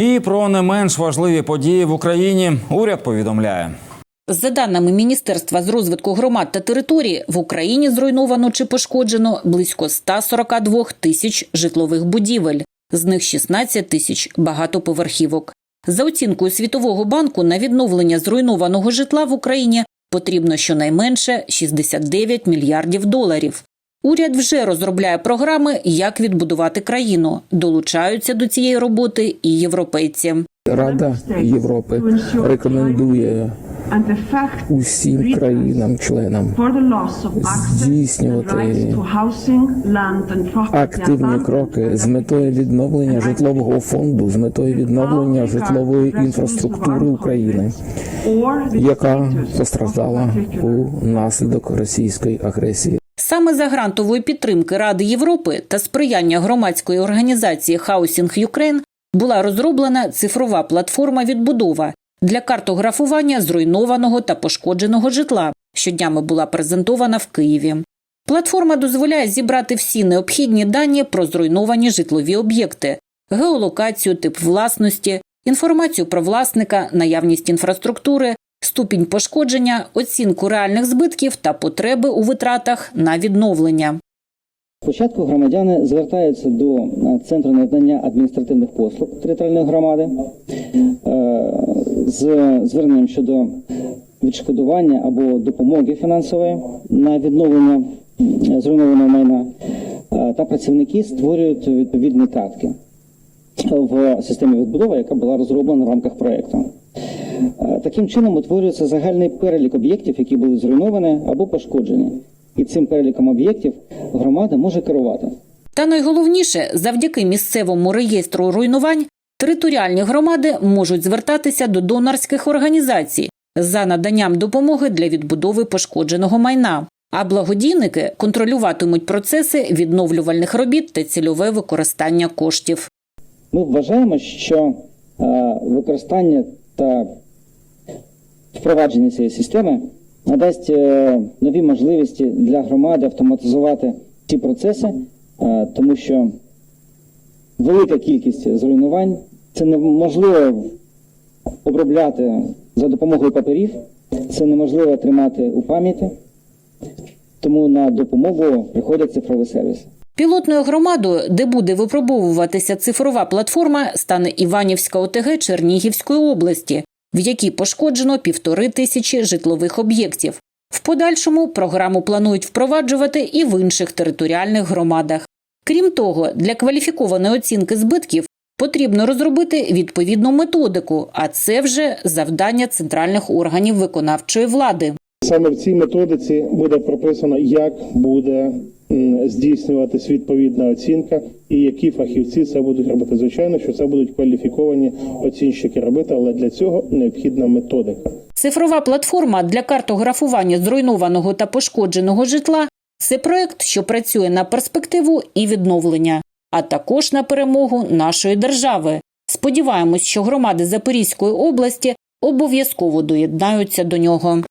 І про не менш важливі події в Україні уряд повідомляє. За даними Міністерства з розвитку громад та територій, в Україні зруйновано чи пошкоджено близько 142 тисяч житлових будівель, з них 16 тисяч багатоповерхівок. За оцінкою Світового банку, на відновлення зруйнованого житла в Україні потрібно щонайменше 69 мільярдів доларів. Уряд вже розробляє програми, як відбудувати країну. Долучаються до цієї роботи і європейці. Рада Європи рекомендує усім країнам-членам здійснювати активні кроки з метою відновлення житлового фонду, з метою відновлення житлової інфраструктури України, яка постраждала у наслідок російської агресії. Саме за грантової підтримки Ради Європи та сприяння громадської організації Housing Ukraine була розроблена цифрова платформа відбудова для картографування зруйнованого та пошкодженого житла, що днями була презентована в Києві. Платформа дозволяє зібрати всі необхідні дані про зруйновані житлові об'єкти, геолокацію, тип власності, інформацію про власника, наявність інфраструктури, ступінь пошкодження, оцінку реальних збитків та потреби у витратах на відновлення. Спочатку громадяни звертаються до е, центру надання адміністративних послуг територіальної громади е, з зверненням щодо відшкодування або допомоги фінансової на відновлення зруйнованого майна. Е, Та працівники створюють відповідні картки в системі відбудови, яка була розроблена в рамках проєкту. Таким чином утворюється загальний перелік об'єктів, які були зруйновані або пошкоджені. І цим переліком об'єктів громада може керувати. Та найголовніше, завдяки місцевому реєстру руйнувань, територіальні громади можуть звертатися до донорських організацій за наданням допомоги для відбудови пошкодженого майна. А благодійники контролюватимуть процеси відновлювальних робіт та цільове використання коштів. Ми вважаємо, що е, використання та впровадження цієї системи надасть е, нові можливості для громади автоматизувати ці процеси, е, тому що велика кількість зруйнувань це неможливо обробляти за допомогою паперів, це неможливо тримати у пам'яті, тому на допомогу приходять цифрові сервіси. Пілотною громадою, де буде випробовуватися цифрова платформа, стане Іванівська ОТГ Чернігівської області, в якій пошкоджено півтори тисячі житлових об'єктів. В подальшому програму планують впроваджувати і в інших територіальних громадах. Крім того, для кваліфікованої оцінки збитків потрібно розробити відповідну методику, а це вже завдання центральних органів виконавчої влади. Саме в цій методиці буде прописано, як буде здійснюватись відповідна оцінка і які фахівці це будуть робити. Звичайно, що це будуть кваліфіковані оцінщики робити, але для цього необхідна методика. Цифрова платформа для картографування зруйнованого та пошкодженого житла це проект, що працює на перспективу і відновлення, а також на перемогу нашої держави. Сподіваємось, що громади Запорізької області обов'язково доєднаються до нього.